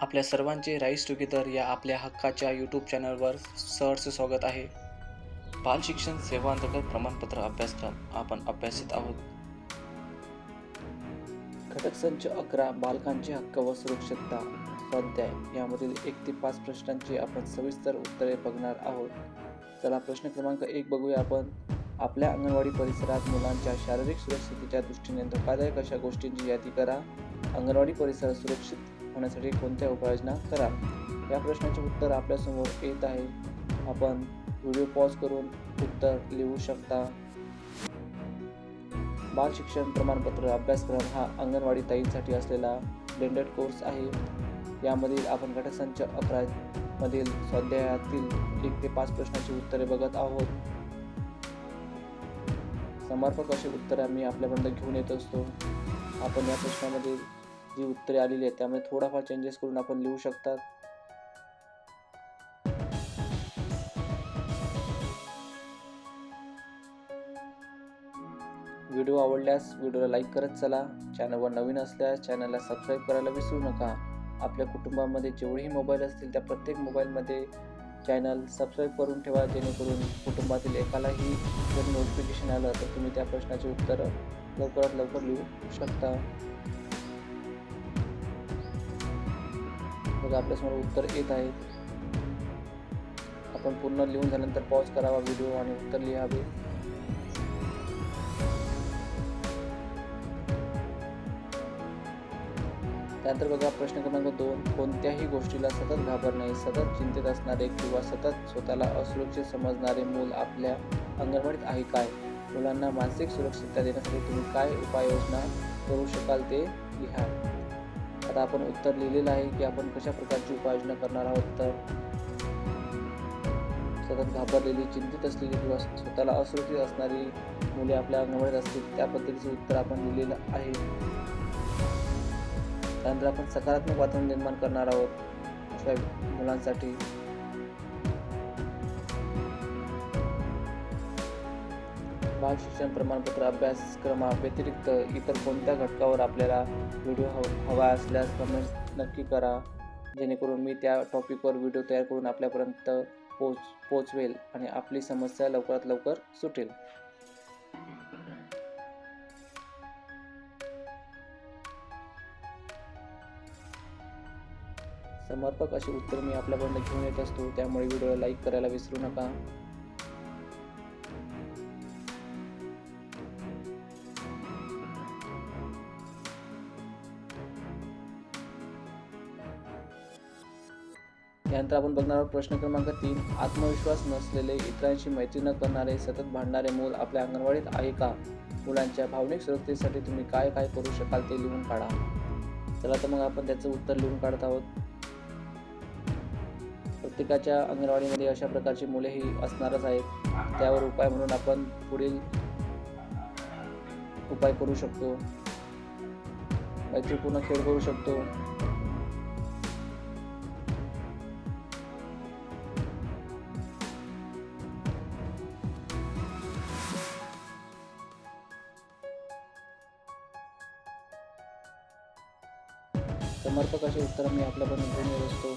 आपल्या सर्वांचे rice together या आपल्या हक्काच्या यूट्यूब चॅनलवर सहर्ष स्वागत आहे. बाल शिक्षण सेवा अंतर्गत प्रमाणपत्र अभ्यासक्रम आपण अभ्यासित आहोत. घटक संच अकरा बालकांचे हक्क व सुरक्षितता स्वाध्याय यामधील एक ते पाच प्रश्नांची आपण सविस्तर उत्तरे बघणार आहोत. चला प्रश्न क्रमांक एक बघूया आपण. आपल्या अंगणवाडी परिसरात मुलांच्या शारीरिक सुरक्षिततेच्या दृष्टीने धोकादायक अशा गोष्टींची यादी करा. अंगणवाडी परिसर सुरक्षित होण्यासाठी कोणत्या उपाययोजना करा? या प्रश्नाचे उत्तर आपल्यासमोर येत आहे आपण व्हिडिओ पॉज करून उत्तर लिहू शकता. बाल शिक्षण प्रमाणपत्र अभ्यासक्रम हा अंगणवाडी ताईंसाठी असलेला ब्लेंडेड कोर्स आहे. यामधील आपण गटसंच अकरा मधील स्वाध्यायातील एक ते पाच प्रश्नाची उत्तरे बघत आहोत. समर्पक अशी उत्तरे आम्ही आपल्यापर्यंत घेऊन येत असतो. आपण या प्रश्नामध्ये जी उत्तरे आलेली आहेत त्यामुळे थोडाफार चेंजेस करून आपण लिहू शकतात. व्हिडिओ आवडल्यास व्हिडिओला लाईक करत चला. चॅनलवर नवीन असल्यास चॅनलला सबस्क्राईब करायला विसरू नका. आपल्या कुटुंबामध्ये जेवढेही मोबाईल असतील त्या प्रत्येक मोबाईलमध्ये चॅनल सबस्क्राईब करून ठेवा जेणेकरून कुटुंबातील एकालाही जर नोटिफिकेशन आलं तर तुम्ही त्या प्रश्नाचे उत्तर लवकरात लवकर लिहू शकता. बघा आपल्यासमोर उत्तर येत आहे. आपण पूर्ण लिहून झाल्यानंतर पॉज करावा व्हिडिओ आणि उत्तर लिहावे. त्यानंतर बघा प्रश्न क्रमांक दोन. कोणत्याही गोष्टीला सतत घाबरणे सतत चिंतेत असणारे किंवा सतत स्वतःला असुरक्षित समजणारे मूल आपल्या अंगणवाडीत आहे काय? मुलांना मानसिक सुरक्षितता देण्यासाठी तुम्ही काय उपाययोजना करू शकाल ते लिहा. आता आपण उत्तर लिहिलेलं आहे की आपण कशा प्रकारची उपाययोजना करणार आहोत तर सतत घाबरलेली चिंतित असलेली किंवा स्वतःला असुरक्षित असणारी मुले आपल्या अंगणवाडीत असतील त्या पद्धतीचं उत्तर आपण लिहिलेलं आहे. त्यानंतर आपण सकारात्मक वातावरण निर्माण करणार आहोत मुलांसाठी. बाल शिक्षण प्रमाणपत्र अभ्यासक्रमाव्यतिरिक्त इतर कोणत्या घटकावर आपल्याला व्हिडिओ हव हवा असल्यास कमेंट्स नक्की करा. जेणेकरून मी त्या टॉपिकवर व्हिडिओ तयार करून आपल्यापर्यंत पोच पोचवेल आणि आपली समस्या लवकरात लवकर सुटेल. समर्पक अशी उत्तरे मी आपल्यापर्यंत घेऊन येत असतो. त्यामुळे व्हिडिओला लाईक करायला विसरू नका. यानंतर आपण बघणार आहोत प्रश्न क्रमांक तीन आत्मविश्वास नसलेले इतरांशी मैत्री न करणारे सतत भांडणारे मूल आपल्या अंगणवाडीत आहे का? मुलांच्या भावनिक सुरक्षेसाठी तुम्ही काय काय करू शकाल ते लिहून काढा. चला तर मग आपण त्याचं उत्तर लिहून काढत आहोत. प्रत्येकाच्या अंगणवाडीमध्ये अशा प्रकारची मुले ही असणारच आहेत. त्यावर उपाय म्हणून आपण पुढील उपाय करू शकतो. मैत्रीपूर्ण खेळ करू शकतो. समर्पक असे उत्तर मी आपल्यापर्यंत घेऊन येत असतो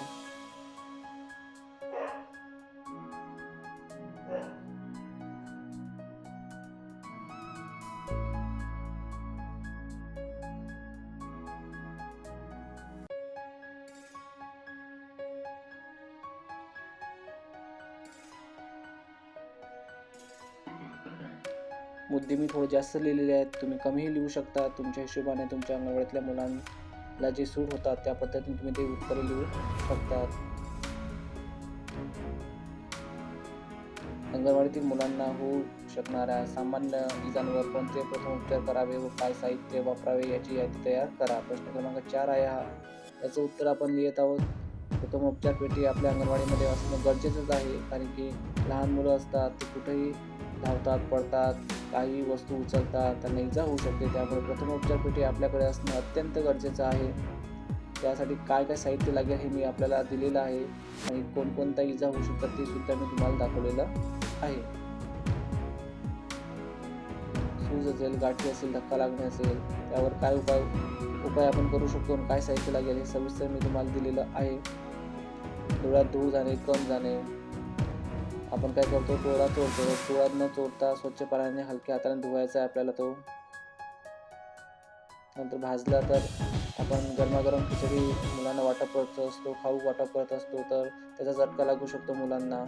मुद्दे मी थोडे जास्त लिहिलेले आहेत. तुम्ही कमीही लिहू शकता. तुमच्या हिशोबाने तुमच्या अंगणवाडीतल्या ला जे सूट होतात त्या पद्धतीने तुम्ही ते उत्तरे लिहू शकतात. अंगणवाडीतील मुलांना होऊ शकणाऱ्या सामान्य इजांवर कोणते प्रथमोपचार करावे व काय साहित्य वापरावे याची यादी तयार करा. प्रश्न क्रमांक चार आहे हा. याचं उत्तर आपण लिहित आहोत. प्रथम उपचार पेटी आपल्या अंगणवाडीमध्ये असणं गरजेचंच आहे कारण की लहान मुलं असतात ते कुठेही धावतात पडतात काही वस्तू उचलतात त्यांना इजा होऊ शकते. त्यामुळे प्रथमोपचार पेटी आपल्याकडे असणं अत्यंत गरजेचं आहे. त्यासाठी काय काय साहित्य लागेल हे मी आपल्याला दिलेलं आहे आणि कोणकोणत्या इजा होऊ शकतात ते सुद्धा मी तुम्हाला दाखवलेलं आहे. सूज असेल गाठी असेल धक्का लागणे असेल त्यावर काय उपाय उपाय आपण करू शकतो आणि काय साहित्य लागेल हे सविस्तर मी तुम्हाला दिलेलं आहे. डोळ्यात धूळ जाणे कण जाणे आपण काय करतो? डोळा चोळतो डोळा न चोळता स्वच्छ पाण्याने हलक्या हाताने धुवायचा आहे आपल्याला तो. नंतर भाजला तर आपण गरमागरम खिचडी मुलांना वाटप करत असतो. खाऊ वाटप करत असतो तर त्याचा झटका लागू शकतो मुलांना.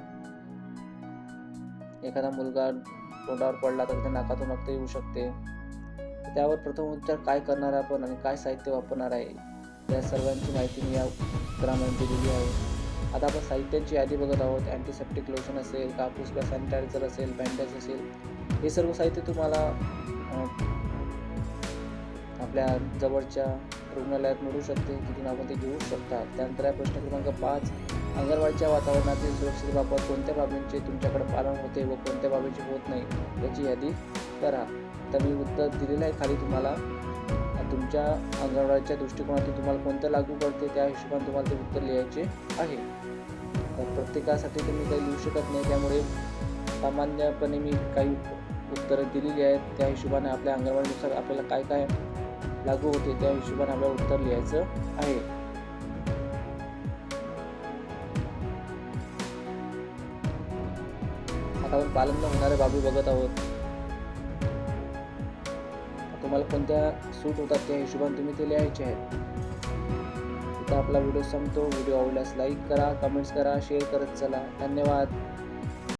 एखादा मुलगा तोंडावर पडला तर त्या नाकातून रक्त येऊ शकते. त्यावर प्रथम उपचार काय करणार आपण आणि काय साहित्य वापरणार आहे? या सर्वांची माहिती मी या ग्रामांनी दिलेली आहे. आता आपण साहित्याची यादी बघत आहोत. अँटीसेप्टिक लोशन असेल कापूस किंवा सॅनिटायझर असेल बँडेज असेल. हे सर्व साहित्य तुम्हाला आपल्या जवळच्या रुग्णालयात मिळू शकते तिथून आपण ते घेऊ शकता त्यानंतर आहे प्रश्न क्रमांक पाच अंगणवाडीच्या वातावरणातील सुरक्षितबाबत कोणत्या बाबींचे तुमच्याकडे पालन होते व कोणत्या बाबींचे होत नाही याची यादी करा. तर मी उत्तर दिलेलं आहे खाली तुम्हाला. तुमच्या अंगणवाडीच्या दृष्टिकोनातून तुम्हाला कोणतं लागू पडते त्या हिशोबाने तुम्हाला ते उत्तर लिहायचे आहे. प्रत्येकासाठी तुम्ही काही लिहू शकत नाही त्यामुळे सामान्यपणे मी काही उत्तरं दिलेली आहेत. त्या हिशोबाने आपल्या अंगणवाडीनुसार आपल्याला काय काय लागू होते त्या हिशोबाने आपल्याला उत्तर लिहायचं आहे. आता आपण पालन न होणाऱ्या बाबी बघत आहोत. तुम्हाला कोणत्या सूट होतात त्या हिशोबाने तुम्ही ते लिहायचे आहेत. इथं आपला व्हिडिओ संपतो. व्हिडिओ आवडल्यास लाईक करा कमेंट्स करा शेअर करत चला. धन्यवाद.